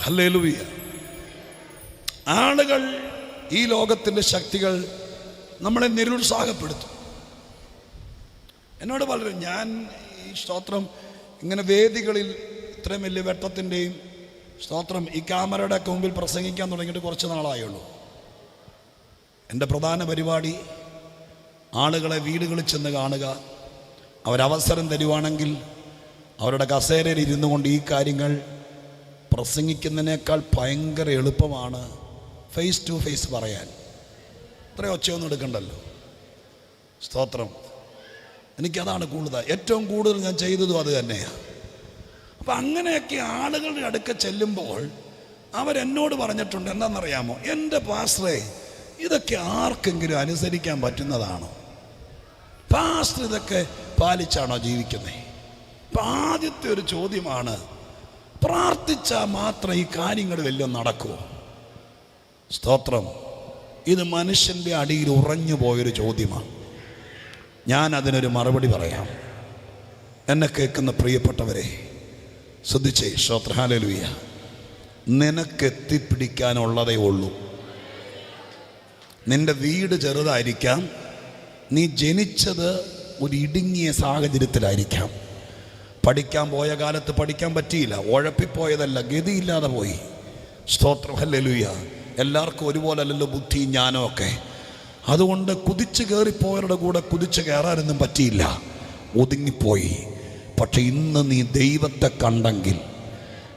Hallelujah. ആളുകൾ ഈ ലോകത്തിന്റെ ശക്തികൾ നമ്മളെ നിരുത്സാഹപ്പെടുത്തും. എന്നോട് പലരും ഞാൻ ഈ സ്തോത്രം ഇങ്ങനെ വേദികളിൽ ഇത്രയും വലിയ വെട്ടത്തിന്റെയും സ്തോത്രം ഈ ക്യാമറയുടെ ഒക്കെ മുമ്പിൽ പ്രസംഗിക്കാൻ തുടങ്ങിയിട്ട് കുറച്ച് നാളായുള്ളൂ. എന്റെ പ്രധാന പരിപാടി ആളുകളെ വീടുകളിൽ ചെന്ന് കാണുക. അവരവസരം തരുവാണെങ്കിൽ അവരുടെ കസേരയിൽ ഇരുന്നു കൊണ്ട് ഈ കാര്യങ്ങൾ പ്രസംഗിക്കുന്നതിനേക്കാൾ ഭയങ്കര എളുപ്പമാണ് ഫേസ് ടു ഫേസ് പറയാൻ. അത്ര ഒച്ചയൊന്നും എടുക്കണ്ടല്ലോ. സ്തോത്രം. എനിക്കതാണ് കൂടുതൽ. ഏറ്റവും കൂടുതൽ ഞാൻ ചെയ്തതും അത് തന്നെയാണ് അപ്പം അങ്ങനെയൊക്കെ ആളുകളുടെ അടുക്ക ചെല്ലുമ്പോൾ അവരെന്നോട് പറഞ്ഞിട്ടുണ്ട് എന്താണെന്നറിയാമോ എന്റെ പാസ്റ്ററെ ഇതൊക്കെ ആർക്കെങ്കിലും അനുസരിക്കാൻ പറ്റുന്നതാണോ? പാസ്റ്റർ ഇതൊക്കെ പാലിച്ചാണോ ജീവിക്കുന്നത് അപ്പം ആദ്യത്തെ ഒരു ചോദ്യമാണ് പ്രാർത്ഥിച്ചാൽ മാത്രം ഈ കാര്യങ്ങൾ നടക്കുമോ സ്തോത്രം. ഇത് മനുഷ്യന്റെ അടിയിൽ ഉറഞ്ഞു പോയൊരു ചോദ്യമാണ്. ഞാൻ അതിനൊരു മറുപടി പറയാം. എന്നെ കേൾക്കുന്ന പ്രിയപ്പെട്ടവരെ ശ്രദ്ധിച്ചേ ശ്രോത്രഹാലലുയ നിനക്കെത്തിപ്പിടിക്കാനുള്ളതേ ഉള്ളൂ. നിന്റെ വീട് ചെറുതായിരിക്കാം. നീ ജനിച്ചത് ഒരു ഇടുങ്ങിയ സാഹചര്യത്തിലായിരിക്കാം. പഠിക്കാൻ പോയ കാലത്ത് പഠിക്കാൻ പറ്റിയില്ല. ഉഴപ്പിപ്പോയതല്ല ഗതിയില്ലാതെ പോയി. സ്തോത്രം ഹല്ലേലൂയ. എല്ലാവർക്കും ഒരുപോലെ അല്ലല്ലോ ബുദ്ധി ജ്ഞാനം ഒക്കെ. അതുകൊണ്ട് കുതിച്ചു കയറിപ്പോയവരുടെ കൂടെ കുതിച്ചു കയറാനൊന്നും പറ്റിയില്ല. ഒതുങ്ങിപ്പോയി. പക്ഷെ ഇന്ന് നീ ദൈവത്തെ കണ്ടെങ്കിൽ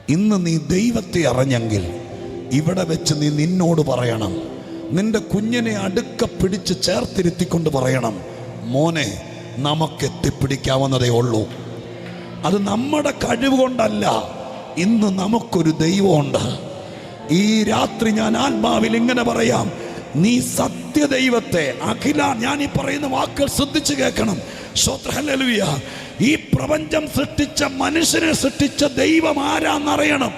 ഇന്ന് നീ ദൈവത്തെ അറിഞ്ഞെങ്കിൽ ഇവിടെ വെച്ച് നീ നിന്നോട് പറയണം. നിന്റെ കുഞ്ഞിനെ അടുക്ക പിടിച്ച് ചേർത്തിരുത്തിക്കൊണ്ട് പറയണം. മോനെ നമുക്ക് എത്തിപ്പിടിക്കാവുന്നതേ ഉള്ളൂ. അത് നമ്മുടെ കഴിവ് കൊണ്ടല്ല ഇന്ന് നമുക്കൊരു ദൈവമുണ്ട്. ഈ രാത്രി ഞാൻ ആത്മാവിൽ ഇങ്ങനെ പറയാം. നീ സത്യദൈവത്തെ അഖില ഞാൻ ഈ പറയുന്ന വാക്കുകൾ ശ്രദ്ധിച്ചു കേൾക്കണം. ശ്രോത്രഹല്ലേലൂയ ഈ പ്രപഞ്ചം സൃഷ്ടിച്ച മനുഷ്യനെ സൃഷ്ടിച്ച ദൈവം ആരാന്നറിയണം.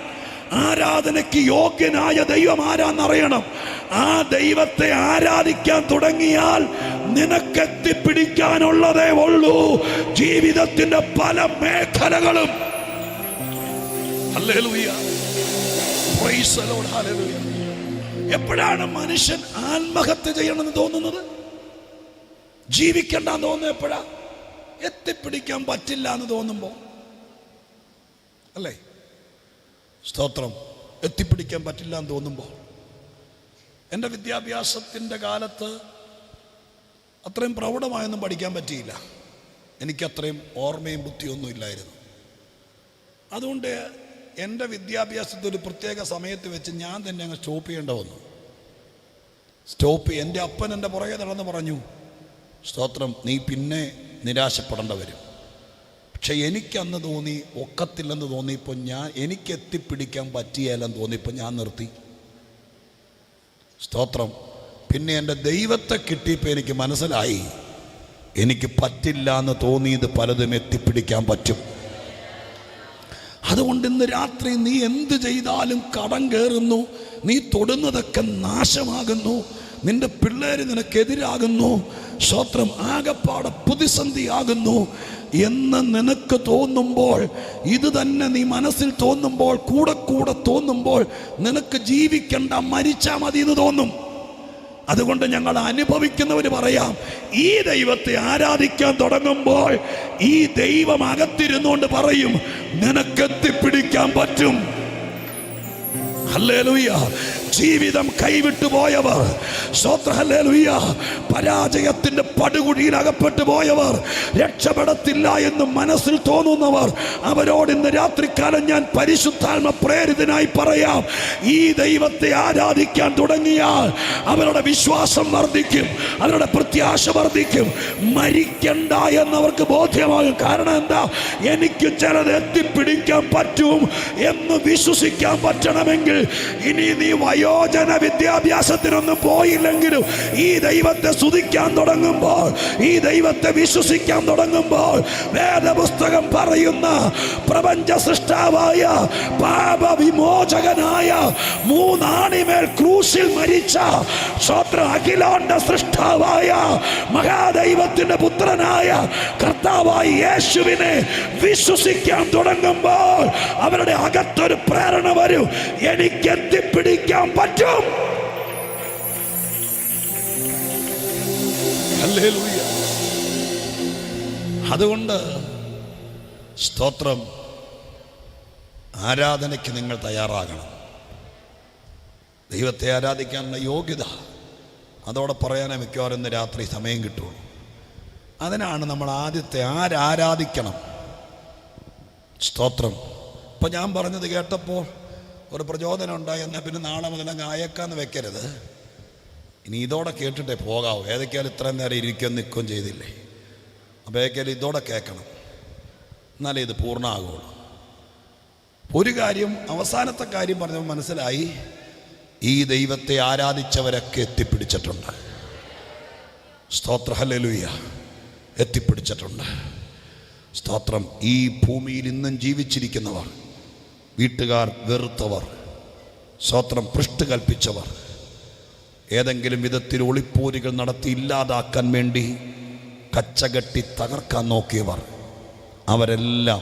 ആരാധനയ്ക്ക് യോഗ്യനായ ദൈവം ആരാന്നറിയണം. ആ ദൈവത്തെ ആരാധിക്കാൻ തുടങ്ങിയാൽ നിനക്കെത്തിപ്പിടിക്കാനുള്ളതേ ഉള്ളൂ. ജീവിതത്തിന്റെ പല മേഖലകളും. എപ്പോഴാണ് മനുഷ്യൻ ആത്മഹത്യ ചെയ്യണമെന്ന് തോന്നുന്നത്? ജീവിക്കണ്ടെന്ന് തോന്നുന്നത് എപ്പോഴാ? എത്തിപ്പിടിക്കാൻ പറ്റില്ല എന്ന് തോന്നുമ്പോൾ അല്ലേ? സ്തോത്രം. എത്തിപ്പിടിക്കാൻ പറ്റില്ല എന്ന് തോന്നുമ്പോൾ എന്റെ വിദ്യാഭ്യാസത്തിന്റെ കാലത്ത് അത്രയും പ്രൗഢമായൊന്നും പഠിക്കാൻ പറ്റിയില്ല. എനിക്കത്രയും ഓർമ്മയും ബുദ്ധിയൊന്നും ഇല്ലായിരുന്നു. അതുകൊണ്ട് എന്റെ വിദ്യാഭ്യാസത്തിൽ ഒരു പ്രത്യേക സമയത്ത് വെച്ച് ഞാൻ തന്നെ അങ്ങ് സ്റ്റോപ്പ് ചെയ്യേണ്ട വന്നു. സ്റ്റോപ്പ് എന്റെ അപ്പൻ എന്റെ പുറകെ നടന്ന് പറഞ്ഞു സ്തോത്രം നീ പിന്നെ നിരാശപ്പെടേണ്ട വരും. പക്ഷെ എനിക്കന്ന് തോന്നി ഒക്കത്തില്ലെന്ന് തോന്നിയപ്പോൾ ഞാൻ എനിക്ക് എത്തിപ്പിടിക്കാൻ പറ്റിയാലെന്ന് തോന്നിയപ്പോൾ ഞാൻ നിർത്തി. സ്തോത്രം പിന്നെ എന്റെ ദൈവത്തെ കിട്ടിയപ്പോൾ എനിക്ക് മനസ്സിലായി. എനിക്ക് പറ്റില്ല എന്ന് തോന്നിയത് പലതും എത്തിപ്പിടിക്കാൻ പറ്റും. അതുകൊണ്ട് ഇന്ന് രാത്രി നീ എന്ത് ചെയ്താലും കടം കയറുന്നു. നീ തൊടുന്നതൊക്കെ നാശമാകുന്നു. നിന്റെ പിള്ളേർ നിനക്കെതിരാകുന്നു. സ്വത്രം ആകപ്പാടെ പ്രതിസന്ധിയാകുന്നു. എന്ന് നിനക്ക് തോന്നുമ്പോൾ ഇത് തന്നെ നീ മനസ്സിൽ തോന്നുമ്പോൾ കൂടെ കൂടെ തോന്നുമ്പോൾ നിനക്ക് ജീവിക്കണ്ട മരിച്ചാൽ മതി എന്ന് തോന്നും. അതുകൊണ്ട് ഞങ്ങൾ അനുഭവിക്കുന്നവർ പറയാം ഈ ദൈവത്തെ ആരാധിക്കാൻ തുടങ്ങുമ്പോൾ ഈ ദൈവം അകത്തിരുന്നുകൊണ്ട് പറയും നിനക്കെത്തിപ്പിടിക്കാൻ പറ്റും. ഹല്ലേലൂയ. ജീവിതം കൈവിട്ടു പോയവർ. പരാജയത്തിന്റെ പടുകുഴിയിൽ അകപ്പെട്ടു പോയവർ. രക്ഷപ്പെടത്തില്ല എന്ന് മനസ്സിൽ തോന്നുന്നവർ. അവരോട് ഇന്ന് രാത്രിക്കാലം ഞാൻ പരിശുദ്ധാത്മ പ്രേരിതനായി പറയാം. ഈ ദൈവത്തെ ആരാധിക്കാൻ തുടങ്ങിയാൽ അവരുടെ വിശ്വാസം വർദ്ധിക്കും. അവരുടെ പ്രത്യാശ വർദ്ധിക്കും. മരിക്കണ്ട എന്നവർക്ക് ബോധ്യമാകും. കാരണം എന്താ? എനിക്ക് ചിലത് എത്തിപ്പിടിക്കാൻ പറ്റും എന്ന് വിശ്വസിക്കാൻ പറ്റണമെങ്കിൽ ഇനി നീ വയോ വയോജന വിദ്യാഭ്യാസത്തിനൊന്നും പോയില്ലെങ്കിലും ഈ ദൈവത്തെ സ്തുതിക്കാൻ തുടങ്ങുമ്പോൾ ഈ ദൈവത്തെ വിശ്വസിക്കാൻ തുടങ്ങുമ്പോൾ വേദപുസ്തകം പറയുന്ന പ്രപഞ്ച സൃഷ്ടാവായ പാപവിമോചകനായ മൂന്നാണിമേൽ ക്രൂശിൽ മരിച്ച സ്വത്ര അഖിലാണ്ട സൃഷ്ടാവായ മഹാദൈവത്തിന്റെ പുത്രനായ കർത്താവായി യേശുവിനെ വിശ്വസിക്കാൻ തുടങ്ങുമ്പോൾ അവരുടെ അകത്തൊരു പ്രേരണ വരും. എനിക്ക് എത്തിപ്പിടിക്കാൻ പറ്റും. അതുകൊണ്ട് സ്തോത്രം. ആരാധനയ്ക്ക് നിങ്ങൾ തയ്യാറാകണം. ദൈവത്തെ ആരാധിക്കാനുള്ള യോഗ്യത അതോടെ പറയാനേ മിക്കവാറും ഇന്ന് രാത്രി സമയം കിട്ടുള്ളൂ. അതിനാണ് നമ്മൾ ആദ്യത്തെ ആരാധിക്കണം സ്തോത്രം. ഇപ്പം ഞാൻ പറഞ്ഞത് കേട്ടപ്പോൾ ഒരു പ്രചോദനം ഉണ്ടായി എന്നാൽ പിന്നെ നാളെ മുതൽ അങ്ങ് അയക്കാന്ന് വെക്കരുത്. ഇനി ഇതോടെ കേട്ടിട്ടേ പോകാവൂ. ഏതൊക്കെയാലും ഇത്രയും നേരം ഇരിക്കുകയും നിൽക്കുകയും ചെയ്തില്ലേ? അപ്പോൾ ഏതൊക്കെയാലും ഇതോടെ കേൾക്കണം. എന്നാലേ ഇത് പൂർണമാകുള്ളൂ. ഒരു കാര്യം അവസാനത്തെ കാര്യം പറഞ്ഞപ്പോൾ മനസ്സിലായി. ഈ ദൈവത്തെ ആരാധിച്ചവരൊക്കെ എത്തിപ്പിടിച്ചിട്ടുണ്ട്. സ്തോത്ര ഹല്ലേലൂയ. എത്തിപ്പിടിച്ചിട്ടുണ്ട്. സ്തോത്രം ഈ ഭൂമിയിൽ ഇന്നും ജീവിച്ചിരിക്കുന്നവർ. വീട്ടുകാർ വെറുത്തവർ സ്തോത്രം പൃഷ്ട് കൽപ്പിച്ചവർ. ഏതെങ്കിലും വിധത്തിൽ ഒളിപ്പോരുകൾ നടത്തി ഇല്ലാതാക്കാൻ വേണ്ടി കച്ചകെട്ടി തകർക്കാൻ നോക്കിയവർ. അവരെല്ലാം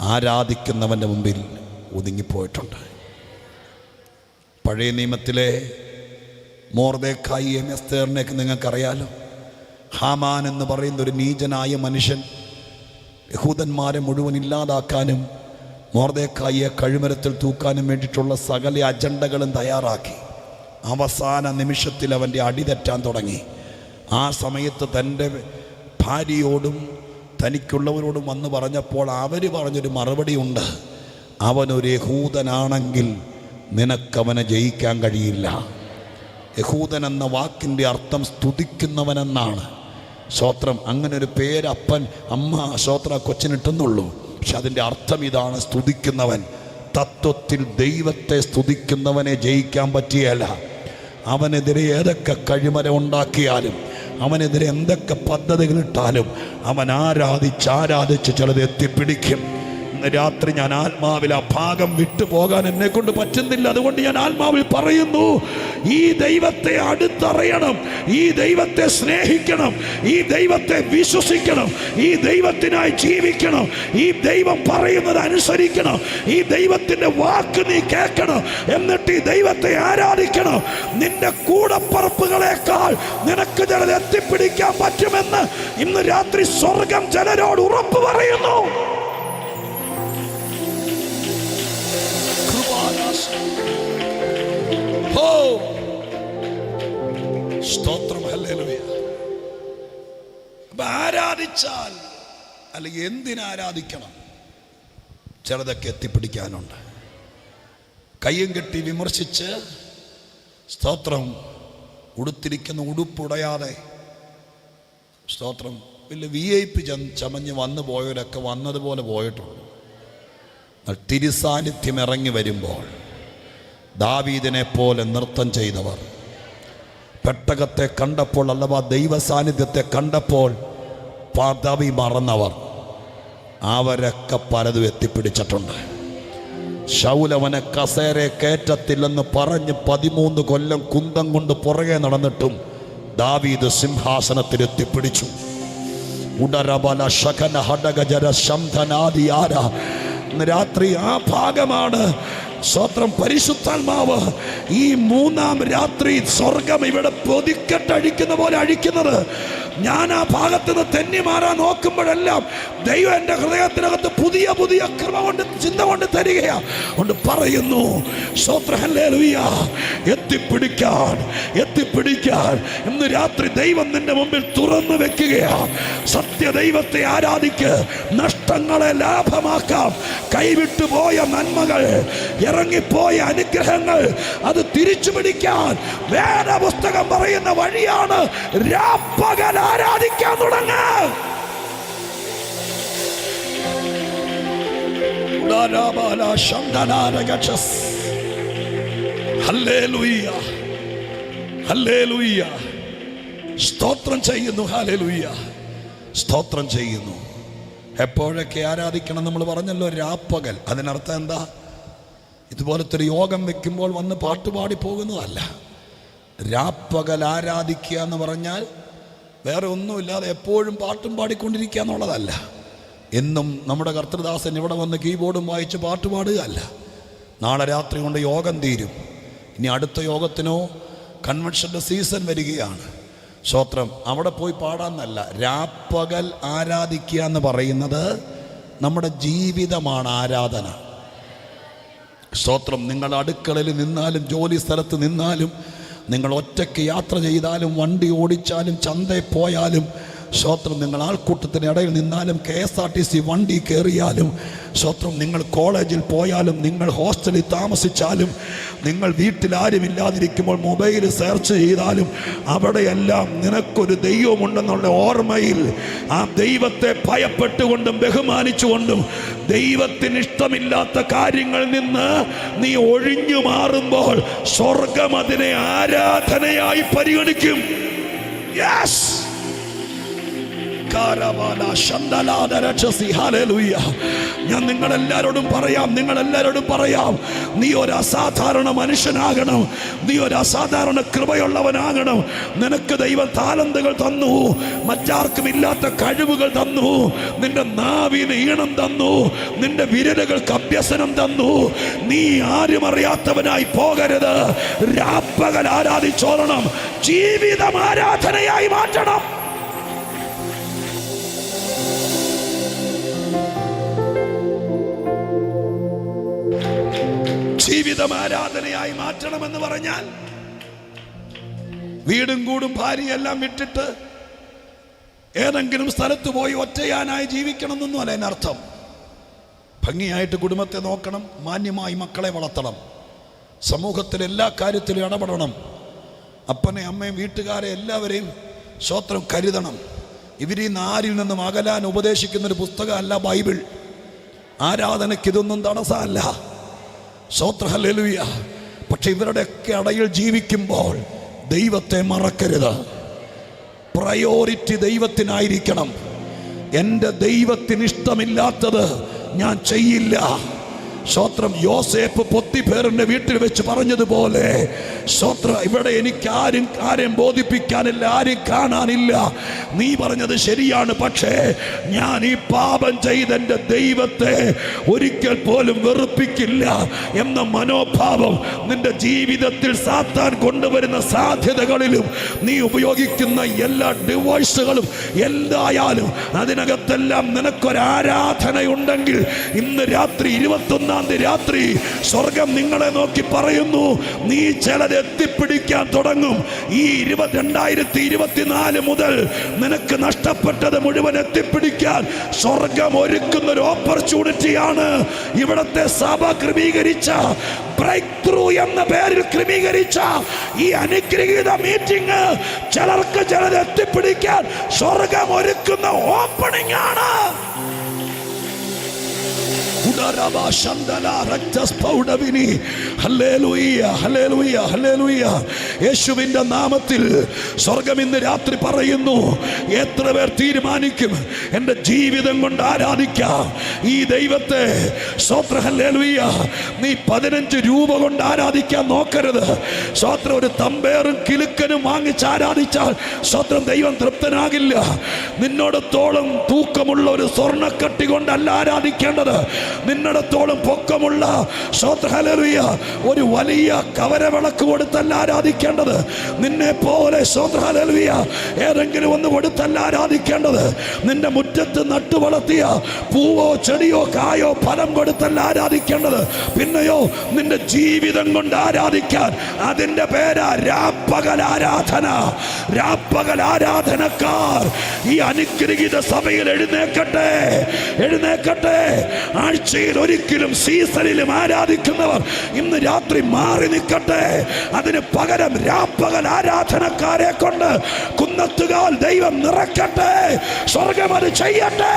ആരാധിക്കുന്നവന്റെ മുമ്പിൽ ഒതുങ്ങിപ്പോയിട്ടുണ്ട്. പഴയ നിയമത്തിലെ മോർദേക്കായി എം എസ്തേറിനെയൊക്കെ നിങ്ങൾക്കറിയാലോ ഹാമാൻ എന്ന് പറയുന്ന ഒരു നീചനായ മനുഷ്യൻ യഹൂദന്മാരെ മുഴുവൻ ഇല്ലാതാക്കാനും മോർദേക്കായിയെ കഴിമരത്തിൽ തൂക്കാനും വേണ്ടിയിട്ടുള്ള സകല അജണ്ടകളും തയ്യാറാക്കി. അവസാന നിമിഷത്തിൽ അവന്റെ അടിതെറ്റാൻ തുടങ്ങി. ആ സമയത്ത് തന്റെ ഭാര്യയോടും തനിക്കുള്ളവരോടും വന്ന് പറഞ്ഞപ്പോൾ അവർ പറഞ്ഞൊരു മറുപടിയുണ്ട് അവനൊരു യഹൂദനാണെങ്കിൽ നിനക്കവനെ ജയിക്കാൻ കഴിയില്ല. യഹൂദൻ എന്ന വാക്കിന്റെ അർത്ഥം സ്തുതിക്കുന്നവനെന്നാണ്. സ്വോത്രം അങ്ങനൊരു പേരപ്പൻ അമ്മ സ്വോത്ര കൊച്ചിനിട്ടെന്നുള്ളൂ. പക്ഷെ അതിന്റെ അർത്ഥം ഇതാണ് സ്തുതിക്കുന്നവൻ. തത്വത്തിൽ ദൈവത്തെ സ്തുതിക്കുന്നവനെ ജയിക്കാൻ പറ്റിയല്ല. അവനെതിരെ ഏതൊക്കെ കഴിമര ഉണ്ടാക്കിയാലും അവനെതിരെ എന്തൊക്കെ പദ്ധതികളിട്ടാലും അവൻ ആരാധിച്ച് ആരാധിച്ച് ചിലത് എത്തിപ്പിടിക്കും. ഇന്ന് രാത്രി ഞാൻ ആത്മാവിൽ ആ ഭാഗം വിട്ടുപോകാൻ എന്നെ കൊണ്ട് പറ്റുന്നില്ല. അതുകൊണ്ട് ഞാൻ ആത്മാവിൽ പറയുന്നു ഈ ദൈവത്തെ അടുത്തറിയണം ഈ ദൈവത്തെ സ്നേഹിക്കണം ഈ ദൈവത്തെ വിശ്വസിക്കണം ഈ ദൈവത്തിനായി ജീവിക്കണം ഈ ദൈവം പറയുന്നത് അനുസരിക്കണം ഈ ദൈവത്തിന്റെ വാക്ക് നീ കേൾക്കണം എന്നിട്ട് ഈ ദൈവത്തെ ആരാധിക്കണം. നിന്റെ കൂടപ്പറപ്പുകളെക്കാൾ നിനക്ക് ചിലത് എത്തിപ്പിടിക്കാൻ പറ്റുമെന്ന് ഇന്ന് രാത്രി സ്വർഗം ചിലരോട് ഉറപ്പ് പറയുന്നു. സ്തോത്രം ഹല്ലേലൂയ. ആരാധിച്ചാൽ അല്ലെങ്കിൽ എന്തിനാരാധിക്കണം ചിലതൊക്കെ എത്തിപ്പിടിക്കാനുണ്ട്. കയ്യും കെട്ടി വിമർശിച്ച് സ്തോത്രം ഉടുത്തിരിക്കുന്ന ഉടുപ്പുടയാതെ സ്തോത്രം വലിയ വി ഐ പി ചമഞ്ഞ് വന്നു പോയവരൊക്കെ വന്നതുപോലെ പോയിട്ടുള്ളൂ തിരുസാന്നിധ്യം ഇറങ്ങി വരുമ്പോൾ ദാവീദിനെ പോലെ നൃത്തം ചെയ്തവർ. പെട്ടകത്തെ കണ്ടപ്പോൾ അഥവാ ദൈവ സാന്നിധ്യത്തെ കണ്ടപ്പോൾ പദവി മറന്നവർ. അവരൊക്കെ പലതും എത്തിപ്പിടിച്ചിട്ടുണ്ട്. ശൗലവനെ കസേരെ കയറ്റത്തില്ലെന്ന് പറഞ്ഞ് പതിമൂന്ന് കൊല്ലം കുന്തം കൊണ്ട് പുറകെ നടന്നിട്ടും ദാവീദ് സിംഹാസനത്തിൽ എത്തിപ്പിടിച്ചു. ഉടരബല ശകന ഹടകജര ശംധനാദിയാര രാത്രി ആ ഭാഗമാണ്. സ്വത്രം പരിശുദ്ധാത്മാവ് ഈ മൂന്നാം രാത്രി സ്വർഗം ഇവിടെ പൊതിക്കെട്ടഴിക്കുന്ന പോലെ അഴിക്കുന്നത്. ഞാൻ ആ ഭാഗത്ത് നിന്ന് തെന്നി മാറാൻ നോക്കുമ്പോഴെല്ലാം ദൈവം എന്റെ ഹൃദയത്തിനകത്ത് പുതിയ പുതിയ ക്രമ കൊണ്ട് ചിന്ത കൊണ്ട് തരികയാ. കൊണ്ട് പറയുന്നു എത്തിപ്പിടിക്കാൻ എത്തിപ്പിടിക്കാൻ. ഇന്ന് രാത്രി ദൈവം നിന്റെ മുമ്പിൽ തുറന്നു വെക്കുകയാ. സത്യ ദൈവത്തെ ആരാധിക്ക് നഷ്ടങ്ങളെ ലാഭമാക്കാം. കൈവിട്ടു പോയ നന്മകൾ ഇറങ്ങിപ്പോയ അനുഗ്രഹങ്ങൾ അത് തിരിച്ചു പിടിക്കാൻ വേദപുസ്തകം പറയുന്ന വഴിയാണ് രാപ്പകൽ ആരാധിക്കാൻ തുടങ്ങ. സ്തോത്രം ചെയ്യുന്നു ഹല്ലേലൂയ സ്തോത്രം ചെയ്യുന്നു. എപ്പോഴൊക്കെ ആരാധിക്കണം നമ്മൾ പറഞ്ഞല്ലോ രാപ്പകൽ. അതിനർത്ഥം എന്താ? ഇതുപോലത്തെ ഒരു യോഗം വെക്കുമ്പോൾ വന്ന് പാട്ടുപാടി പോകുന്നതല്ല. രാപ്പകൽ ആരാധിക്കുക എന്ന് പറഞ്ഞാൽ വേറെ ഒന്നുമില്ലാതെ എപ്പോഴും പാട്ടും പാടിക്കൊണ്ടിരിക്കുക എന്നുള്ളതല്ല. എന്നും നമ്മുടെ കർത്തൃദാസൻ ഇവിടെ വന്ന് കീബോർഡും വായിച്ച് പാട്ട് പാടുകയല്ല. നാളെ രാത്രി കൊണ്ട് യോഗം തീരും. ഇനി അടുത്ത യോഗത്തിനോ കൺവെൻഷന്റെ സീസൺ വരികയാണ്. സ്തോത്രം അവിടെ പോയി പാടാന്നല്ല രാപ്പകൽ ആരാധിക്കുക എന്ന് പറയുന്നത് നമ്മുടെ ജീവിതമാണ് ആരാധന. സ്തോത്രം നിങ്ങൾ അടുക്കളയിൽ നിന്നാലും ജോലി സ്ഥലത്ത് നിന്നാലും നിങ്ങൾ ഒറ്റയ്ക്ക് യാത്ര ചെയ്താലും വണ്ടി ഓടിച്ചാലും ചന്തയിൽ പോയാലും സ്തോത്രം നിങ്ങൾ ആൾക്കൂട്ടത്തിന് ഇടയിൽ നിന്നാലും K S R T C വണ്ടി കയറിയാലും സ്തോത്രം നിങ്ങൾ കോളേജിൽ പോയാലും നിങ്ങൾ ഹോസ്റ്റലിൽ താമസിച്ചാലും നിങ്ങൾ വീട്ടിൽ ആരുമില്ലാതിരിക്കുമ്പോൾ മൊബൈൽ സെർച്ച് ചെയ്താലും അവിടെയെല്ലാം നിനക്കൊരു ദൈവമുണ്ടെന്നുള്ള ഓർമ്മയിൽ ആ ദൈവത്തെ ഭയപ്പെട്ടുകൊണ്ടും ബഹുമാനിച്ചുകൊണ്ടും ദൈവത്തിന് ഇഷ്ടമില്ലാത്ത കാര്യങ്ങളിൽ നിന്ന് നീ ഒഴിഞ്ഞു മാറുമ്പോൾ സ്വർഗം അതിനെ ആരാധനയായി പരിഗണിക്കും. യെസ് ഞാൻ നിങ്ങളെല്ലാരോടും പറയാം നിങ്ങളെല്ലാരോടും പറയാം. നീ ഒരു അസാധാരണ മനുഷ്യനാകണം. നീ ഒരു അസാധാരണ കൃപയുള്ളവനാകണം. നിനക്ക് ദൈവം താലന്തുകൾ തന്നു. മറ്റാർക്കും ഇല്ലാത്ത കഴിവുകൾ തന്നു. നിന്റെ നാവിന് ഈണം തന്നു. നിന്റെ വിരലുകൾക്ക് അഭ്യസനം തന്നു. നീ ആരും അറിയാത്തവനായി പോകരുത്. രാപ്പകൽ ആരാധിച്ചോളണം. ജീവിതം ആരാധനയായി മാറ്റണം. ജീവിതം ആരാധനയായി മാറ്റണമെന്ന് പറഞ്ഞാൽ വീടും കൂടും ഭാര്യയെല്ലാം വിട്ടിട്ട് ഏതെങ്കിലും സ്ഥലത്ത് പോയി ഒറ്റയാനായി ജീവിക്കണം എന്നൊന്നും അല്ല എന്നർത്ഥം. ഭംഗിയായിട്ട് കുടുംബത്തെ നോക്കണം മാന്യമായി മക്കളെ വളർത്തണം സമൂഹത്തിൽ എല്ലാ കാര്യത്തിലും ഇടപെടണം. അപ്പനെ അമ്മയും വീട്ടുകാരെ എല്ലാവരെയും സ്വത്രം കരുതണം. ഇവരിൽ നിന്ന് ആരിൽ നിന്നും അകലാൻ ഉപദേശിക്കുന്ന ഒരു പുസ്തകമല്ല ബൈബിൾ. ആരാധനയ്ക്ക് ഇതൊന്നും തടസ്സമല്ല. സ്വത്രഹല്ലേലൂയ പക്ഷെ ഇവരുടെയൊക്കെ അടയിൽ ജീവിക്കുമ്പോൾ ദൈവത്തെ മറക്കരുത്. പ്രയോറിറ്റി ദൈവത്തിനായിരിക്കണം. എന്റെ ദൈവത്തിന് ഇഷ്ടമില്ലാത്തത് ഞാൻ ചെയ്യില്ല. സ്വത്രം യോസേപ്പ് പൊത്തിപ്പേറിന്റെ വീട്ടിൽ വെച്ച് പറഞ്ഞതുപോലെ സ്വത്ര ഇവിടെ എനിക്ക് ആരും കാര്യം ബോധിപ്പിക്കാനില്ല ആരും കാണാനില്ല. നീ പറഞ്ഞത് ശരിയാണ് പക്ഷേ ഞാൻ ഈ പാപം ചെയ്ത എന്റെ ദൈവത്തെ ഒരിക്കൽ പോലും വെറുപ്പിക്കില്ല എന്ന മനോഭാവം നിന്റെ ജീവിതത്തിൽ സാത്താൻ കൊണ്ടുവരുന്ന സാധ്യതകളിലും നീ ഉപയോഗിക്കുന്ന എല്ലാ ഡിവോഴ്സുകളും എന്തായാലും അതിനകത്തെല്ലാം നിനക്കൊരാരാധനയുണ്ടെങ്കിൽ ഇന്ന് രാത്രി ഇരുപത്തൊന്നാം തീയതി. രാത്രി സ്വർഗം നിങ്ങളെ നോക്കി പറയുന്നു നീ ചിലരെ എത്തിപ്പിടിക്കാൻ തുടങ്ങും. ഈ ഇരുപത് രണ്ടായിരത്തി ഇരുപത്തിനാല് മുതൽ നിനക്ക് നഷ്ടപ്പെട്ടത് മുഴുവൻ എത്തിപ്പിടിക്കാൻ സ്വർഗം ഒരുക്കുന്ന ഒരു ഓപ്പർച്യൂണിറ്റിയാണ് ഇവിടത്തെ സഭ ക്രമീകരിച്ച ബ്രേക്ക് ത്രൂ എന്ന പേരിൽ ക്രമീകരിച്ച ഈ അനുഗ്രഹീത മീറ്റിംഗ് ചിലർക്ക് ചിലത് എത്തിപ്പിടിക്കാൻ സ്വർഗം ഒരുക്കുന്ന ഓപ്പണിംഗ് ആണ്. യേശുവിന്റെ നാമത്തിൽ സ്വർഗം ഇന്ന് രാത്രി പറയുന്നു. എത്ര പേർ തീരുമാനിക്കും? എന്റെ ജീവിതം കൊണ്ട് ആരാധിക്കാം. ഈ ദൈവത്തെ സ്വത്ര ഹല്ലേലൂയ നീ പതിനഞ്ച് രൂപ കൊണ്ട് ആരാധിക്കാൻ നോക്കരുത്. സ്വത്ര ഒരു തമ്പേറും കിലുക്കനും വാങ്ങിച്ച് ആരാധിച്ചാൽ സ്വത്രം ദൈവം തൃപ്തനാകില്ല. നിന്നോടത്തോളം തൂക്കമുള്ള ഒരു സ്വർണക്കട്ടി കൊണ്ടല്ല ആരാധിക്കേണ്ടത്. നിന്നിടത്തോളം പൊക്കമുള്ള ശ്രോത്രഹലറിയ ഒരു വലിയ കവരവിളക്ക് കൊടുത്തല്ല ആരാധിക്കേണ്ടത്. നിന്നെ പോലെ ശ്രോത്രഹലറിയ ഏതെങ്കിലും ഒന്ന് കൊടുത്തല്ല ആരാധിക്കേണ്ടത്. നിന്റെ മുറ്റത്ത് നട്ടു വളർത്തിയ പൂവോ ചെടിയോ കായോ ഫലം കൊടുത്തല്ല ആരാധിക്കേണ്ടത്. പിന്നെയോ നിന്റെ ജീവിതം കൊണ്ട് ആരാധിക്കാൻ അതിന്റെ പേരാ രാപ്പകൽ ആരാധന. രാപ്പകൽ ആരാധനക്കാർ ഈ അനുഗ്രഹീത സഭയിൽ എഴുന്നേക്കട്ടെ എഴുന്നേക്കട്ടെ. ആഴ്ചയിൽ ഒരിക്കലും സീസണിലും ആരാധിക്കുന്നവർ ഇന്ന് രാത്രി മാറി നിൽക്കട്ടെ. അതിന് പകരം രാപ്പകൽ ആരാധനക്കാരെ കൊണ്ട് കുന്നത്തുകാൽ ദൈവം നിറക്കട്ടെ സ്വർഗം അത് ചെയ്യട്ടെ.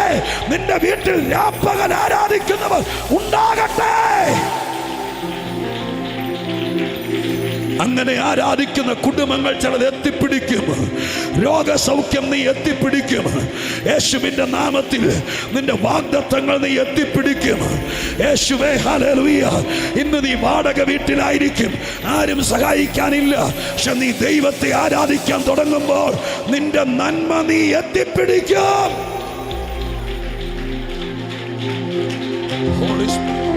നിന്റെ വീട്ടിൽ രാപ്പകൽ ആരാധിക്കുന്നവർ ഉണ്ടാകട്ടെ. അങ്ങനെ ആരാധിക്കുന്ന കുടുംബങ്ങൾ ചിലത് എത്തിപ്പിടിക്കും. രോഗസൗഖ്യം നീ എത്തിപ്പിടിക്കും. യേശുവിന്റെ നാമത്തിൽ നിന്റെ വാഗ്ദത്തങ്ങൾ നീ എത്തിപ്പിടിക്കും. യേശുവേ ഹല്ലേലൂയ. ഇന്ന് നീ വാടക വീട്ടിലായിരിക്കും. ആരും സഹായിക്കാനില്ല. പക്ഷെ നീ ദൈവത്തെ ആരാധിക്കാൻ തുടങ്ങുമ്പോൾ നിന്റെ നന്മ നീ എത്തിപ്പിടിക്കും. Holy Spirit.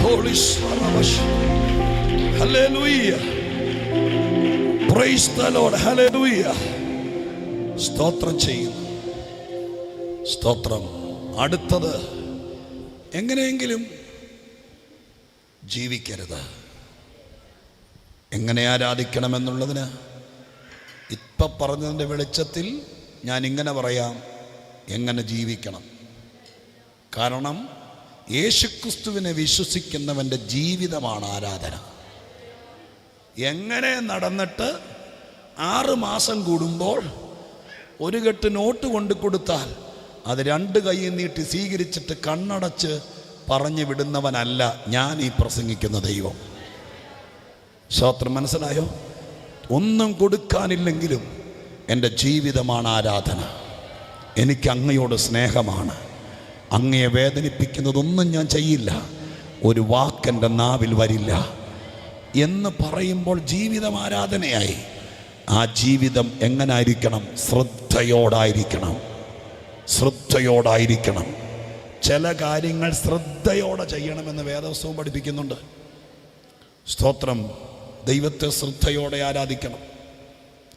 Holy Spirit. സ്തോത്രം ചെയ്യും. സ്തോത്രം. അടുത്തത് എങ്ങനെയെങ്കിലും ജീവിക്കരുത്. എങ്ങനെ ആരാധിക്കണമെന്നുള്ളതിന് ഇപ്പം പറഞ്ഞതിന്റെ വെളിച്ചത്തിൽ ഞാൻ ഇങ്ങനെ പറയാം. എങ്ങനെ ജീവിക്കണം. കാരണം യേശുക്രിസ്തുവിനെ വിശ്വസിക്കുന്നവന്റെ ജീവിതമാണ് ആരാധന. എങ്ങനെ നടന്നിട്ട് ആറ് മാസം കൂടുമ്പോൾ ഒരു കെട്ട് നോട്ട് കൊണ്ടു കൊടുത്താൽ അത് രണ്ട് കൈ നീട്ടി സ്വീകരിച്ചിട്ട് കണ്ണടച്ച് പറഞ്ഞു വിടുന്നവനല്ല ഞാൻ ഈ പ്രസംഗിക്കുന്ന ദൈവം. ശ്രോത്രം മനസ്സിലായോ? ഒന്നും കൊടുക്കാനില്ലെങ്കിലും എന്റെ ജീവിതമാണ് ആരാധന. എനിക്ക് അങ്ങയോട് സ്നേഹമാണ്. അങ്ങയെ വേദനിപ്പിക്കുന്നതൊന്നും ഞാൻ ചെയ്യില്ല. ഒരു വാക്കെന്റെ നാവിൽ വരില്ല. എന്ന് പറയുമ്പോൾ ജീവിതം ആരാധനയായി. ആ ജീവിതം എങ്ങനായിരിക്കണം? ശ്രദ്ധയോടായിരിക്കണം. ശ്രദ്ധയോടായിരിക്കണം. ചില കാര്യങ്ങൾ ശ്രദ്ധയോടെ ചെയ്യണമെന്ന് വേദവസ്തവും പഠിപ്പിക്കുന്നുണ്ട്. സ്തോത്രം. ദൈവത്തെ ശ്രദ്ധയോടെ ആരാധിക്കണം.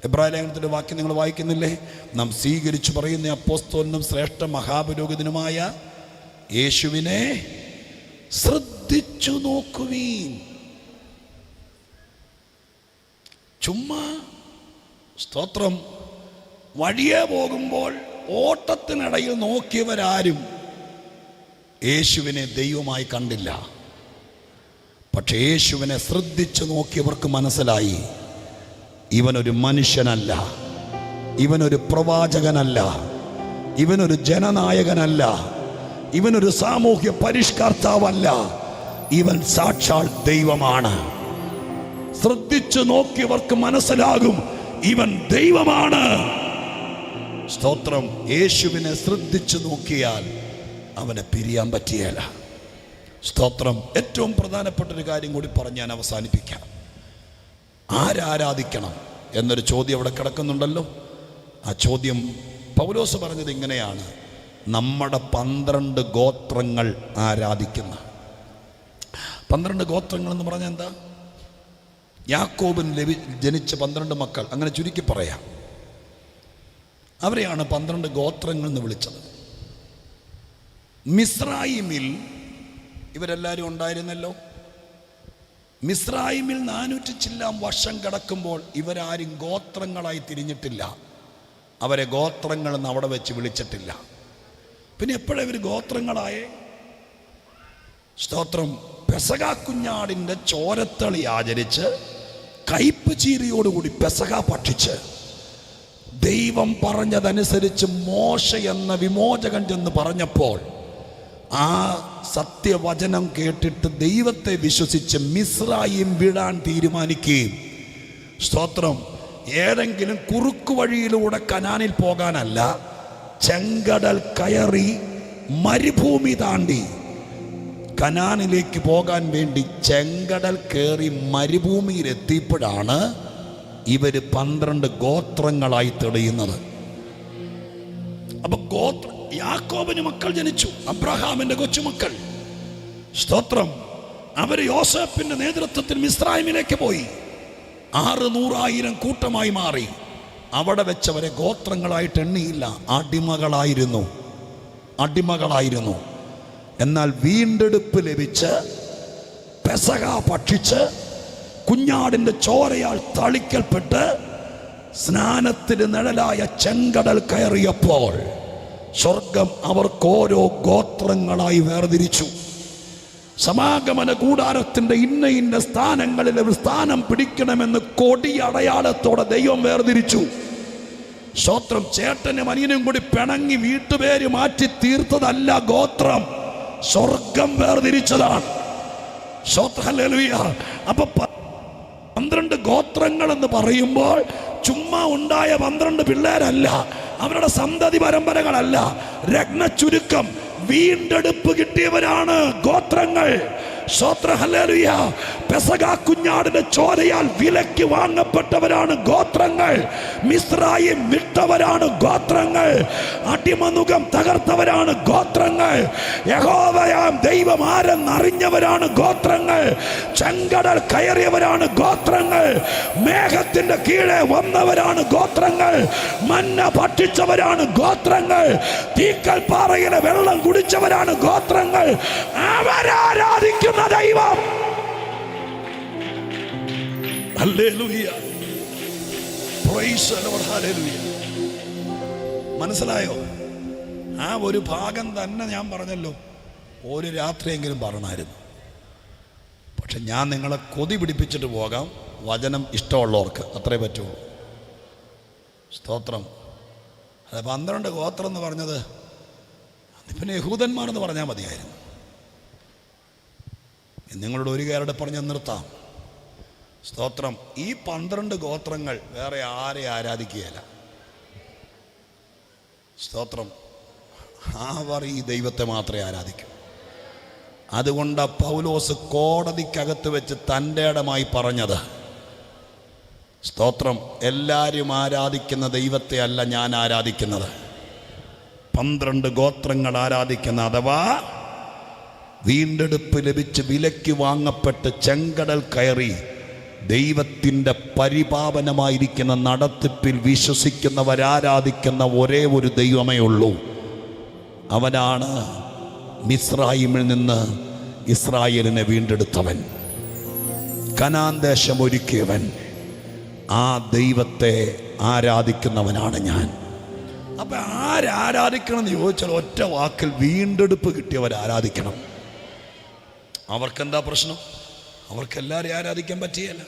എബ്രാഹിലേഖനത്തിന്റെ വാക്യം നിങ്ങൾ വായിക്കുന്നില്ലേ? നാം സ്വീകരിച്ചു പറയുന്ന അപ്പോസ്തോലിനും ശ്രേഷ്ഠ മഹാപുരോഹിതനുമായ യേശുവിനെ ശ്രദ്ധിച്ചു നോക്കുവീൻ. ചുമ്മാ സ്തോത്രം. വഴിയെ പോകുമ്പോൾ ഓട്ടത്തിനിടയിൽ നോക്കിയവരാരും യേശുവിനെ ദൈവമായി കണ്ടില്ല. പക്ഷെ യേശുവിനെ ശ്രദ്ധിച്ചു നോക്കിയവർക്ക് മനസ്സിലായി. ഇവനൊരു മനുഷ്യനല്ല. ഇവനൊരു പ്രവാചകനല്ല. ഇവനൊരു ജനനായകനല്ല. ഇവനൊരു സാമൂഹ്യ പരിഷ്കർത്താവല്ല. ഇവൻ സാക്ഷാൽ ദൈവമാണ്. ശ്രദ്ധിച്ചു നോക്കിയവർക്ക് മനസ്സിലാകും. ഇവൻ ദൈവമാണ്. സ്തോത്രം. യേശുവിനെ ശ്രദ്ധിച്ചു നോക്കിയാൽ അവനെ പിരിയാൻ പറ്റിയല്ല സ്തോത്രം. ഏറ്റവും പ്രധാനപ്പെട്ട ഒരു കാര്യം കൂടി പറഞ്ഞ് ഞാൻ അവസാനിപ്പിക്കാം. ആരാധിക്കണം എന്നൊരു ചോദ്യം അവിടെ കിടക്കുന്നുണ്ടല്ലോ. ആ ചോദ്യം പൗലോസ് പറഞ്ഞത് ഇങ്ങനെയാണ്. നമ്മുടെ പന്ത്രണ്ട് ഗോത്രങ്ങൾ ആരാധിക്കുന്ന. പന്ത്രണ്ട് ഗോത്രങ്ങൾ എന്ന് പറഞ്ഞാൽ എന്താ? യാക്കോബിന് ലഭി ജനിച്ച പന്ത്രണ്ട് മക്കൾ. അങ്ങനെ ചുരുക്കി പറയാം. അവരെയാണ് പന്ത്രണ്ട് ഗോത്രങ്ങൾ എന്ന് വിളിച്ചത്. മിസ്രായിമിൽ ഇവരെല്ലാവരും ഉണ്ടായിരുന്നല്ലോ. മിസ്രായിമിൽ നാനൂറ്റി ചില്ലാം വർഷം കിടക്കുമ്പോൾ ഇവരാരും ഗോത്രങ്ങളായി തിരിഞ്ഞിട്ടില്ല. അവരെ ഗോത്രങ്ങൾ എന്ന് അവിടെ വെച്ച് വിളിച്ചിട്ടില്ല. പിന്നെ എപ്പോഴും ഇവർ ഗോത്രങ്ങളായേ? സ്തോത്രം. പെസക കുഞ്ഞാടിന്റെ ചോരത്തളി ആചരിച്ച് കയ്പ് ചീരിയോടുകൂടി പെസക ഭക്ഷിച്ച് ദൈവം പറഞ്ഞതനുസരിച്ച് മോശ എന്ന വിമോചകൻ ചെന്ന് പറഞ്ഞപ്പോൾ ആ സത്യവചനം കേട്ടിട്ട് ദൈവത്തെ വിശ്വസിച്ച് മിസ്രായിം വിടാൻ തീരുമാനിക്കുകയും. സ്തോത്രം. ഏതെങ്കിലും കുറുക്കു വഴിയിലൂടെ കനാനിൽ പോകാനല്ല ചെങ്കടൽ കയറി മരുഭൂമി താണ്ടി കനാനിലേക്ക് പോകാൻ വേണ്ടി ചെങ്കടൽ കയറി മരുഭൂമിയിൽ എത്തിയപ്പോഴാണ് ഇവർ പന്ത്രണ്ട് ഗോത്രങ്ങളായി തെളിയുന്നത്. അപ്പൊ ഗോത്ര യാക്കോബിന് മക്കൾ ജനിച്ചു അബ്രഹാമിന്റെ കൊച്ചുമക്കൾ. സ്തോത്രം. അവർ യോസഫിന്റെ നേതൃത്വത്തിൽ മിസ്രൈമിലേക്ക് പോയി. ആറ് നൂറായിരം കൂട്ടമായി മാറി. അവിടെ വെച്ചവരെ ഗോത്രങ്ങളായിട്ട് എണ്ണിയില്ല. അടിമകളായിരുന്നു. അടിമകളായിരുന്നു. എന്നാൽ വീണ്ടെടുപ്പ് ലഭിച്ച് പെസക ഭക്ഷിച്ച് കുഞ്ഞാടിന്റെ ചോരയാൽ തളിക്കൽപ്പെട്ട് സ്നാനത്തിന് നിഴലായ ചെങ്കടൽ കയറിയപ്പോൾ സ്വർഗം അവർക്ക് ഓരോ ഗോത്രങ്ങളായി വേർതിരിച്ചു. സമാഗമന കൂടാരത്തിന്റെ ഇന്ന ഇന്ന സ്ഥാനങ്ങളിൽ ഒരു സ്ഥാനം പിടിക്കണമെന്ന് കൊടി അടയാളത്തോടെ ദൈവം വേർതിരിച്ചു. സ്വോത്രം ചേട്ടനും അനിയനും കൂടി പിണങ്ങി വീട്ടുപേര് മാറ്റി തീർത്തതല്ല ഗോത്രം. സ്വർഗം വേർതിരിച്ചതാണ്. അപ്പൊ പന്ത്രണ്ട് ഗോത്രങ്ങൾ എന്ന് പറയുമ്പോൾ ചുമ്മാ ഉണ്ടായ പന്ത്രണ്ട് പിള്ളേരല്ല അവരുടെ സന്തതി പരമ്പരകളല്ല. രത്ന ചുരുക്കം വീണ്ടെടുപ്പ് കിട്ടിയവരാണ് ഗോത്രങ്ങൾ. കുഞ്ഞാടിന്റെ ചോരയാൽ വിലക്ക് വാങ്ങപ്പെട്ടവരാണ് ഗോത്രങ്ങൾ. മിസ്രായി വിട്ടവരാണ് ഗോത്രങ്ങൾ. അടിമനുഖം തകർത്തവരാണ് ഗോത്രങ്ങൾ. യഹോവയാം ദൈവം ആരെന്നറിഞ്ഞവരാണ് ഗോത്രങ്ങൾ. ചെങ്കടൽ കയറിയവരാണ് ഗോത്രങ്ങൾ. മേഘത്തിന്റെ കീഴെ വന്നവരാണ് ഗോത്രങ്ങൾ. മന്ന ഭക്ഷിച്ചവരാണ് ഗോത്രങ്ങൾ. തീക്കൽ പാറയിലെ വെള്ളം കുടിച്ചവരാണ് ഗോത്രങ്ങൾ. അവരാരാധിക്കുന്ന. മനസ്സിലായോ? ആ ഒരു ഭാഗം തന്നെ ഞാൻ പറഞ്ഞല്ലോ. ഒരു രാത്രിയെങ്കിലും പറഞ്ഞായിരുന്നു. പക്ഷെ ഞാൻ നിങ്ങളെ കൊതി പിടിപ്പിച്ചിട്ട് പോകാം. വചനം ഇഷ്ടമുള്ളവർക്ക് അത്രേ പറ്റുള്ളൂ. സ്തോത്രം. അത് പന്ത്രണ്ട് ഗോത്രം എന്ന് പറഞ്ഞത് പിന്നെ യഹൂദന്മാരെന്ന് പറഞ്ഞാൽ മതിയായിരുന്നു. നിങ്ങളോട് ഒരു കാരുടെ പറഞ്ഞ് നിർത്താം. സ്തോത്രം. ഈ പന്ത്രണ്ട് ഗോത്രങ്ങൾ വേറെ ആരെ ആരാധിക്കുകയല്ല. സ്തോത്രം. അവർ ഈ ദൈവത്തെ മാത്രമേ ആരാധിക്കൂ. അതുകൊണ്ട് പൗലോസ് കോടതിക്കകത്ത് വെച്ച് തന്റെ ഇടമായി പറഞ്ഞത്. സ്തോത്രം. എല്ലാവരും ആരാധിക്കുന്ന ദൈവത്തെ അല്ല ഞാൻ ആരാധിക്കുന്നത്. പന്ത്രണ്ട് ഗോത്രങ്ങൾ ആരാധിക്കുന്ന അഥവാ വീണ്ടെടുപ്പ് ലഭിച്ച് വിലയ്ക്ക് വാങ്ങപ്പെട്ട് ചെങ്കടൽ കയറി ദൈവത്തിന്റെ പരിപാവനമായിരിക്കുന്ന നടത്തിപ്പിൽ വിശ്വസിക്കുന്നവരാരാധിക്കുന്ന ഒരേ ഒരു ദൈവമേ ഉള്ളൂ. അവനാണ് മിസ്രായിമിൽ നിന്ന് ഇസ്രായേലിനെ വീണ്ടെടുത്തവൻ. കനാൻ ദേശം ഒരുക്കിയവൻ. ആ ദൈവത്തെ ആരാധിക്കുന്നവനാണ് ഞാൻ. അപ്പൊ ആരാരാധിക്കണം എന്ന് ചോദിച്ചാൽ ഒറ്റ വാക്കിൽ വീണ്ടെടുപ്പ് കിട്ടിയവർ ആരാധിക്കണം അവർക്കെന്താ പ്രശ്നം? അവർക്ക് എല്ലാവരെയും ആരാധിക്കാൻ പറ്റിയല്ല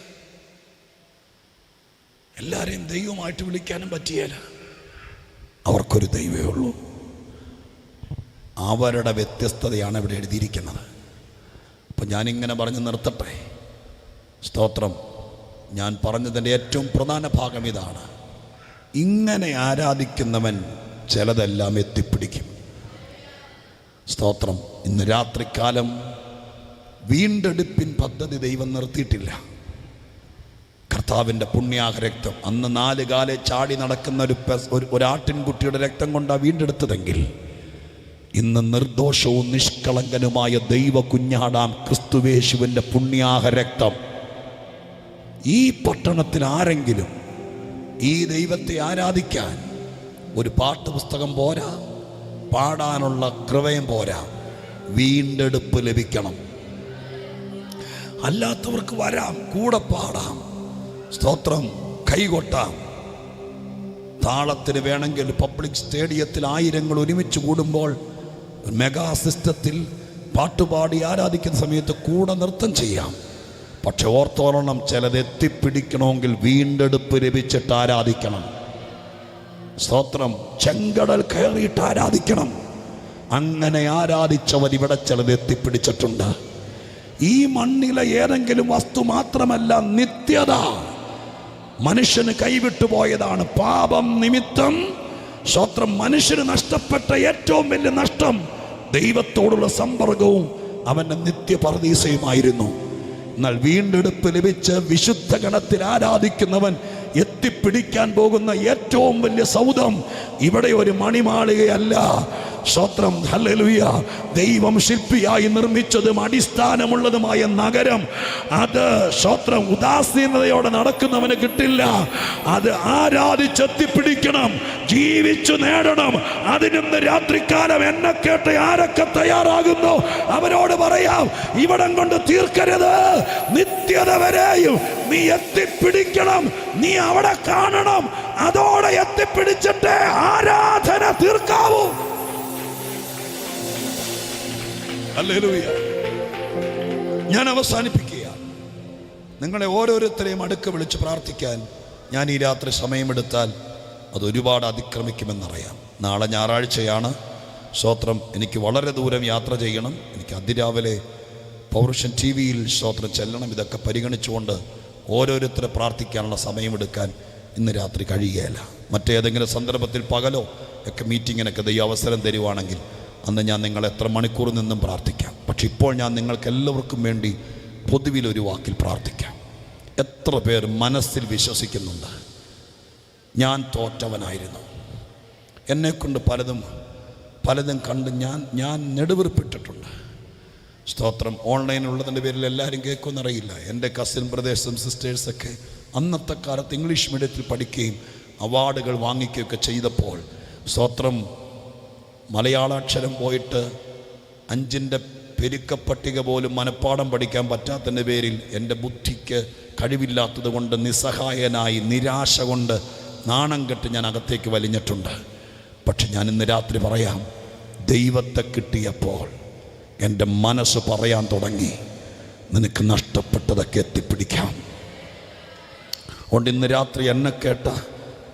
എല്ലാവരെയും ദൈവമായിട്ട് വിളിക്കാനും പറ്റിയല്ല അവർക്കൊരു ദൈവമേ ഉള്ളൂ. അവരുടെ വ്യത്യസ്തതയാണ് ഇവിടെ എഴുതിയിരിക്കുന്നത്. അപ്പം ഞാനിങ്ങനെ പറഞ്ഞ് നിർത്തട്ടെ. സ്തോത്രം. ഞാൻ പറഞ്ഞതിന്റെ ഏറ്റവും പ്രധാന ഭാഗം ഇതാണ്. ഇങ്ങനെ ആരാധിക്കുന്നവൻ ചിലതെല്ലാം എത്തിപ്പിടിക്കും. സ്തോത്രം. ഇന്ന് രാത്രികാലം വീണ്ടെടുപ്പിൻ പദ്ധതി ദൈവം നിർത്തിയിട്ടില്ല. കർത്താവിന്റെ പുണ്യാഹ രക്തം അന്ന് നാല് കാലെ ചാടി നടക്കുന്ന ഒരു ഒരാട്ടിൻകുട്ടിയുടെ രക്തം കൊണ്ടാണ് വീണ്ടെടുത്തതെങ്കിൽ ഇന്ന് നിർദോഷവും നിഷ്കളങ്കനുമായ ദൈവ കുഞ്ഞാടാം ക്രിസ്തുവേശുവിന്റെ പുണ്യാഹ രക്തം ഈ പട്ടണത്തിൽ ആരെങ്കിലും ഈ ദൈവത്തെ ആരാധിക്കാൻ ഒരു പാട്ട് പുസ്തകം പോരാ പാടാനുള്ള കൃപയും പോരാ വീണ്ടെടുപ്പ് ലഭിക്കണം. അല്ലാത്തവർക്ക് വരാം കൂടെ പാടാം സ്തോത്രം കൈകൊട്ടാം. താളത്തിന് വേണമെങ്കിൽ പബ്ലിക് സ്റ്റേഡിയത്തിൽ ആയിരങ്ങൾ ഒരുമിച്ച് കൂടുമ്പോൾ മെഗാ സിസ്റ്റത്തിൽ പാട്ടുപാടി ആരാധിക്കുന്ന സമയത്ത് കൂടെ നൃത്തം ചെയ്യാം. പക്ഷെ ഓർത്തോളണം ചിലത് എത്തിപ്പിടിക്കണമെങ്കിൽ വീണ്ടെടുപ്പ് ലഭിച്ചിട്ട് ആരാധിക്കണം. സ്തോത്രം ചെങ്കടൽ കയറിയിട്ട് ആരാധിക്കണം. അങ്ങനെ ആരാധിച്ചവർ ഇവിടെ ചിലത് എത്തിപ്പിടിച്ചിട്ടുണ്ട്. ഈ മണ്ണിലെ ഏതെങ്കിലും വസ്തു മാത്രമല്ല നിത്യത. മനുഷ്യന് കൈവിട്ടു പോയതാണ് പാപം നിമിത്തം. സ്വത്രം മനുഷ്യന് നഷ്ടപ്പെട്ട ഏറ്റവും വലിയ നഷ്ടം ദൈവത്തോടുള്ള സമ്പർക്കവും അവന്റെ നിത്യപർദീസയുമായിരുന്നു. എന്നാൽ വീണ്ടെടുപ്പ് ലഭിച്ച് വിശുദ്ധ ഗണത്തിൽ ആരാധിക്കുന്നവൻ എത്തിപ്പിടിക്കാൻ പോകുന്ന ഏറ്റവും വലിയ സൗദം ഇവിടെ ഒരു മണിമാളികയല്ല. സ്വത്രം. ഹലലുയ ദൈവം ശില്പിയായി നിർമ്മിച്ചതും അടിസ്ഥാനമുള്ളതുമായ നഗരം. അത് സ്വത്രം ഉദാസീനതയോടെ നടക്കുന്നവന് കിട്ടില്ല. അത് ആരാധിച്ചെത്തിപ്പിടിക്കണം. ജീവിച്ചു നേടണം. അതിനിന്ന് രാത്രിക്കാലം എന്നെ കേട്ട് ആരൊക്കെ തയ്യാറാകുന്നു? അവരോട് പറയാം ഇവിടം കൊണ്ട് തീർക്കരുത്. നിത്യത വരെയും നീ എത്തിപ്പിടിക്കണം. നീ അവിടെ കാണണം. അതോടെ എത്തിപ്പിടിച്ചിട്ട് ആരാധന തീർക്കാവൂ. ഞാൻ അവസാനിപ്പിക്കുക നിങ്ങളെ ഓരോരുത്തരെയും അടുക്ക വിളിച്ച് പ്രാർത്ഥിക്കാൻ ഞാൻ ഈ രാത്രി സമയമെടുത്താൽ അതൊരുപാട് അതിക്രമിക്കുമെന്നറിയാം. നാളെ ഞായറാഴ്ചയാണ്. സ്തോത്രം എനിക്ക് വളരെ ദൂരം യാത്ര ചെയ്യണം. എനിക്ക് അതിരാവിലെ പൗരുഷൻ ടി വിയിൽ സ്തോത്രം ചെല്ലണം. ഇതൊക്കെ പരിഗണിച്ചുകൊണ്ട് ഓരോരുത്തരെ പ്രാർത്ഥിക്കാനുള്ള സമയമെടുക്കാൻ ഇന്ന് രാത്രി കഴിയുകയില്ല. മറ്റേതെങ്കിലും സന്ദർഭത്തിൽ പകലോ ഒക്കെ മീറ്റിങ്ങിനൊക്കെ ദൈവം അവസരം തരുവാണെങ്കിൽ അന്ന് ഞാൻ നിങ്ങൾ എത്ര മണിക്കൂർ നിന്നും പ്രാർത്ഥിക്കാം. പക്ഷെ ഇപ്പോൾ ഞാൻ നിങ്ങൾക്ക് എല്ലാവർക്കും വേണ്ടി പൊതുവിലൊരു വാക്കിൽ പ്രാർത്ഥിക്കാം. എത്ര പേർ മനസ്സിൽ വിശ്വസിക്കുന്നുണ്ട്. ഞാൻ തോറ്റവനായിരുന്നു. എന്നെക്കൊണ്ട് പലതും പലതും കണ്ട് ഞാൻ ഞാൻ നെടുവീർപ്പിട്ടിട്ടുണ്ട്. സ്തോത്രം. ഓൺലൈനുള്ളതിന്റെ പേരിൽ എല്ലാവരും കേൾക്കുമെന്നറിയില്ല. എന്റെ കസിൻ ബ്രദേഴ്സും സിസ്റ്റേഴ്സൊക്കെ അന്നത്തെ കാലത്ത് ഇംഗ്ലീഷ് മീഡിയത്തിൽ പഠിക്കുകയും അവാർഡുകൾ വാങ്ങിക്കുകയൊക്കെ ചെയ്തപ്പോൾ സ്തോത്രം മലയാളാക്ഷരം പോയിട്ട് അഞ്ചിന്റെ പെരുക്കപ്പട്ടിക പോലും മനഃപ്പാടം പഠിക്കാൻ പറ്റാത്തതിന്റെ പേരിൽ എന്റെ ബുദ്ധിക്ക് കഴിവില്ലാത്തത് കൊണ്ട് നിസ്സഹായനായി നിരാശ കൊണ്ട് നാണം കെട്ട് ഞാൻ അകത്തേക്ക് വലിഞ്ഞിട്ടുണ്ട്. പക്ഷെ ഞാൻ ഇന്ന് രാത്രി പറയാം ദൈവത്തെ കിട്ടിയപ്പോൾ എന്റെ മനസ്സ് പറയാൻ തുടങ്ങി. നിനക്ക് നഷ്ടപ്പെട്ടതൊക്കെ എത്തിപ്പിടിക്കാം. അതുകൊണ്ട് ഇന്ന് രാത്രി എന്നെ കേട്ട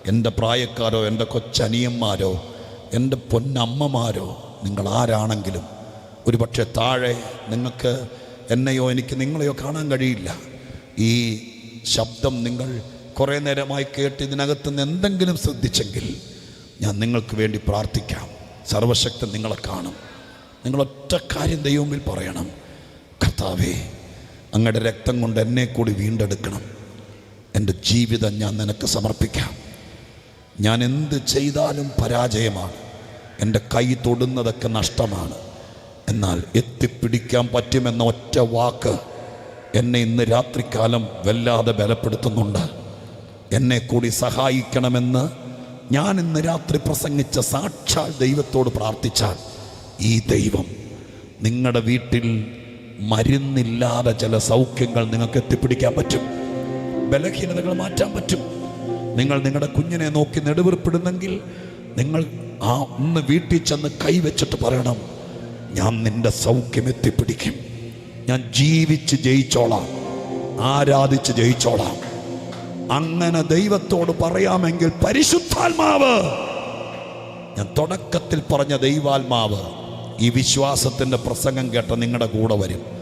എന്റെ പ്രായക്കാരോ എന്റെ കൊച്ചനിയന്മാരോ എന്റെ പൊന്നമ്മമാരോ നിങ്ങൾ ആരാണെങ്കിലും ഒരുപക്ഷെ താഴെ നിങ്ങൾക്ക് എന്നെയോ എനിക്ക് നിങ്ങളെയോ കാണാൻ കഴിയില്ല. ഈ ശബ്ദം നിങ്ങൾ കുറേ നേരമായി കേട്ട് ഇതിനകത്ത് നിന്ന് എന്തെങ്കിലും ശ്രദ്ധിച്ചെങ്കിൽ ഞാൻ നിങ്ങൾക്ക് വേണ്ടി പ്രാർത്ഥിക്കാം. സർവശക്തൻ നിങ്ങളെ കാണും. നിങ്ങളൊറ്റ കാര്യം ദൈവമിൽ പറയണം. കർത്താവേ അങ്ങയുടെ രക്തം കൊണ്ട് എന്നെ കൂടി വീണ്ടെടുക്കണം. എന്റെ ജീവിതം ഞാൻ നിനക്ക് സമർപ്പിക്കാം. ഞാൻ എന്ത് ചെയ്താലും പരാജയമാണ്. എന്റെ കൈ തൊടുന്നതൊക്കെ നഷ്ടമാണ്. എന്നാൽ എത്തിപ്പിടിക്കാൻ പറ്റുമെന്ന ഒറ്റ വാക്ക് എന്നെ ഇന്ന് രാത്രിക്കാലം വല്ലാതെ ബലപ്പെടുത്തുന്നുണ്ട്. എന്നെ കൂടി സഹായിക്കണമെന്ന് ഞാൻ ഇന്ന് രാത്രി പ്രസംഗിച്ച സാക്ഷാൽ ദൈവത്തോട് പ്രാർത്ഥിച്ചാൽ ഈ ദൈവം നിങ്ങളുടെ വീട്ടിൽ മരുന്നില്ലാതെ ചില സൗഖ്യങ്ങൾ നിങ്ങൾക്ക് എത്തിപ്പിടിക്കാൻ പറ്റും. ബലഹീനതകൾ മാറ്റാൻ പറ്റും. നിങ്ങൾ നിങ്ങളുടെ കുഞ്ഞിനെ നോക്കി നെടുവീർപ്പിടുന്നെങ്കിൽ നിങ്ങൾ ആ ഒന്ന് വീട്ടിൽ ചെന്ന് കൈവച്ചിട്ട് പറയണം ഞാൻ നിന്റെ സൗഖ്യം എത്തിപ്പിടിക്കും. ഞാൻ ജീവിച്ച് ജയിച്ചോളാം ആരാധിച്ച് ജയിച്ചോളാം. അങ്ങനെ ദൈവത്തോട് പറയാമെങ്കിൽ പരിശുദ്ധാത്മാവ്. ഞാൻ തുടക്കത്തിൽ പറഞ്ഞ ദൈവാത്മാവ് ഈ വിശ്വാസത്തിന്റെ പ്രസംഗം കേട്ട നിങ്ങളുടെ കൂടെ വരും.